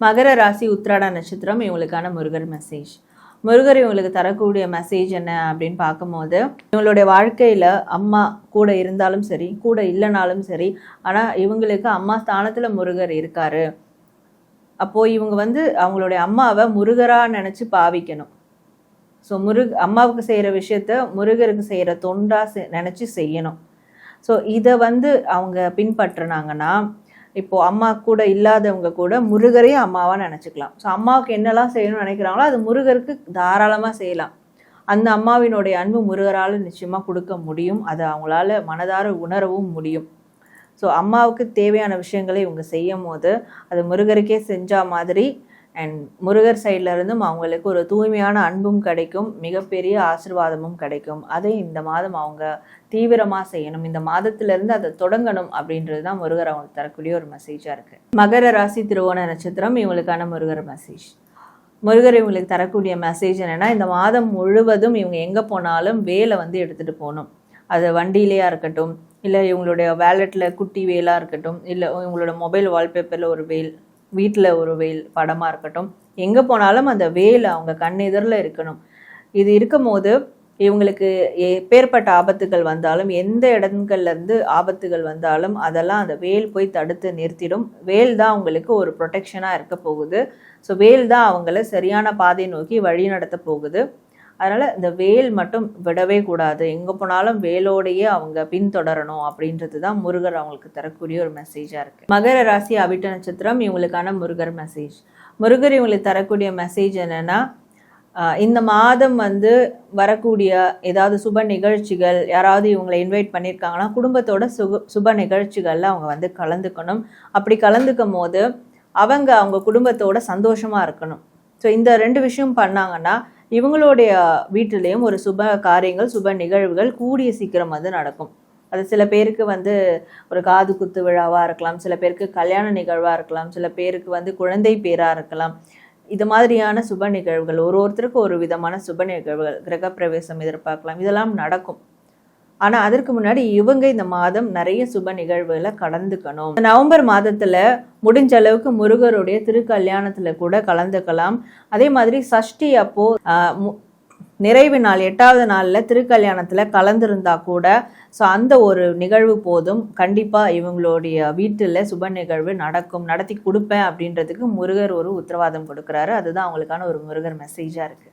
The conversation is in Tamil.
மகர ராசி உத்ராட நட்சத்திரம் இவங்களுக்கான முருகர் மெசேஜ் முருகர் இவங்களுக்கு தரக்கூடிய மெசேஜ் என்ன அப்படின்னு பார்க்கும்போது இவங்களுடைய வாழ்க்கையில அம்மா கூட இருந்தாலும் சரி கூட இல்லைனாலும் சரி ஆனா இவங்களுக்கு அம்மா ஸ்தானத்தில் முருகர் இருக்காரு. அப்போ இவங்க வந்து அவங்களுடைய அம்மாவை முருகரா நினைச்சு பாவிக்கணும். ஸோ முருக அம்மாவுக்கு செய்கிற விஷயத்த முருகருக்கு செய்கிற தொண்டா செ- நினைச்சு செய்யணும். ஸோ இதை வந்து அவங்க பின்பற்றுனாங்கன்னா இப்போது அம்மா கூட இல்லாதவங்க கூட முருகரையும் அம்மாவாக நினச்சிக்கலாம். ஸோ அம்மாவுக்கு என்னெல்லாம் செய்யணும்னு நினைக்கிறாங்களோ அது முருகருக்கு தாராளமாக செய்யலாம். அந்த அம்மாவினுடைய அன்பு முருகரால் நிச்சயமாக கொடுக்க முடியும். அதை அவங்களால மனதார உணரவும் முடியும். ஸோ அம்மாவுக்கு தேவையான விஷயங்களை இவங்க செய்யும் போது அது முருகருக்கே செஞ்ச மாதிரி அண்ட் முருகர் சைட்லேருந்தும் அவங்களுக்கு ஒரு தூய்மையான அன்பும் கிடைக்கும் மிகப்பெரிய ஆசீர்வாதமும் கிடைக்கும். அதை இந்த மாதம் அவங்க தீவிரமாக செய்யணும். இந்த மாதத்திலிருந்து அதை தொடங்கணும் அப்படின்றது தான் முருகர் அவங்களுக்கு தரக்கூடிய ஒரு மெசேஜாக இருக்குது மகர ராசி திருவோண நட்சத்திரம் இவங்களுக்கான முருகர் மெசேஜ் முருகர் இவங்களுக்கு தரக்கூடிய மெசேஜ் என்னென்னா இந்த மாதம் முழுவதும் இவங்க எங்கே போனாலும் வேலை வந்து எடுத்துகிட்டு போகணும். அது வண்டியிலேயா இருக்கட்டும் இல்லை இவங்களுடைய வேலெட்டில் குட்டி வேலாக இருக்கட்டும் இல்லை இவங்களோட மொபைல் வால்பேப்பரில் ஒரு வேல் வீட்டில் ஒரு வேல் படமாக இருக்கட்டும். எங்கே போனாலும் அந்த வேல் அவங்க கண்ணெதிரில் இருக்கணும். இது இருக்கும்போது இவங்களுக்கு எப்பேற்பட்ட ஆபத்துகள் வந்தாலும் எந்த இடங்கள்ல இருந்து ஆபத்துகள் வந்தாலும் அதெல்லாம் அந்த வேல் போய் தடுத்து நிறுத்திடும். வேல் தான் அவங்களுக்கு ஒரு ப்ரொடெக்ஷனாக இருக்க போகுது. ஸோ வேல் தான் அவங்கள சரியான பாதை நோக்கி வழி நடத்த போகுது. அதனால் இந்த வேல் மட்டும் விடவே கூடாது. எங்கே போனாலும் வேலோடையே அவங்க பின்தொடரணும் அப்படின்றது தான் முருகர் அவங்களுக்கு தரக்கூடிய ஒரு மெசேஜாக இருக்குது மகர ராசி அவிட்ட நட்சத்திரம் இவங்களுக்கான முருகர் மெசேஜ் முருகர் இவங்களுக்கு தரக்கூடிய மெசேஜ் என்னென்னா இந்த மாதம் வந்து வரக்கூடிய ஏதாவது சுப நிகழ்ச்சிகள் யாராவது இவங்களை இன்வைட் பண்ணியிருக்காங்கன்னா குடும்பத்தோட சுக சுப நிகழ்ச்சிகளில் அவங்க வந்து கலந்துக்கணும். அப்படி கலந்துக்கும் போது அவங்க அவங்க குடும்பத்தோட சந்தோஷமாக இருக்கணும். ஸோ இந்த ரெண்டு விஷயம் பண்ணாங்கன்னா இவங்களுடைய வீட்டிலையும் ஒரு சுப காரியங்கள் சுப நிகழ்வுகள் கூடிய சீக்கிரம் வந்து நடக்கும். அது சில பேருக்கு வந்து ஒரு காது குத்து விழாவாக இருக்கலாம் சில பேருக்கு கல்யாண நிகழ்வாக இருக்கலாம் சில பேருக்கு வந்து குழந்தை பேராக இருக்கலாம். இது மாதிரியான சுப நிகழ்வுகள் ஒரு ஒருத்தருக்கு ஒரு விதமான சுப நிகழ்வுகள் கிரகப்பிரவேசம் எதிர்பார்க்கலாம் இதெல்லாம் நடக்கும். ஆனால் அதற்கு முன்னாடி இவங்க இந்த மாதம் நிறைய சுப நிகழ்வுகளை கடந்துக்கணும் நவம்பர் மாதத்துல முடிஞ்ச அளவுக்கு முருகருடைய திருக்கல்யாணத்துல கூட கலந்துக்கலாம். அதே மாதிரி சஷ்டி அப்போ நிறைவு நாள் எட்டாவது நாள்ல திருக்கல்யாணத்துல கலந்துருந்தா கூட ஸோ அந்த ஒரு நிகழ்வு போதும். கண்டிப்பா இவங்களுடைய வீட்டுல சுப நிகழ்வு நடக்கும். நடத்தி கொடுப்பேன் அப்படின்றதுக்கு முருகர் ஒரு உத்தரவாதம் கொடுக்குறாரு. அதுதான் அவங்களுக்கான ஒரு முருகர் மெசேஜாக இருக்கு.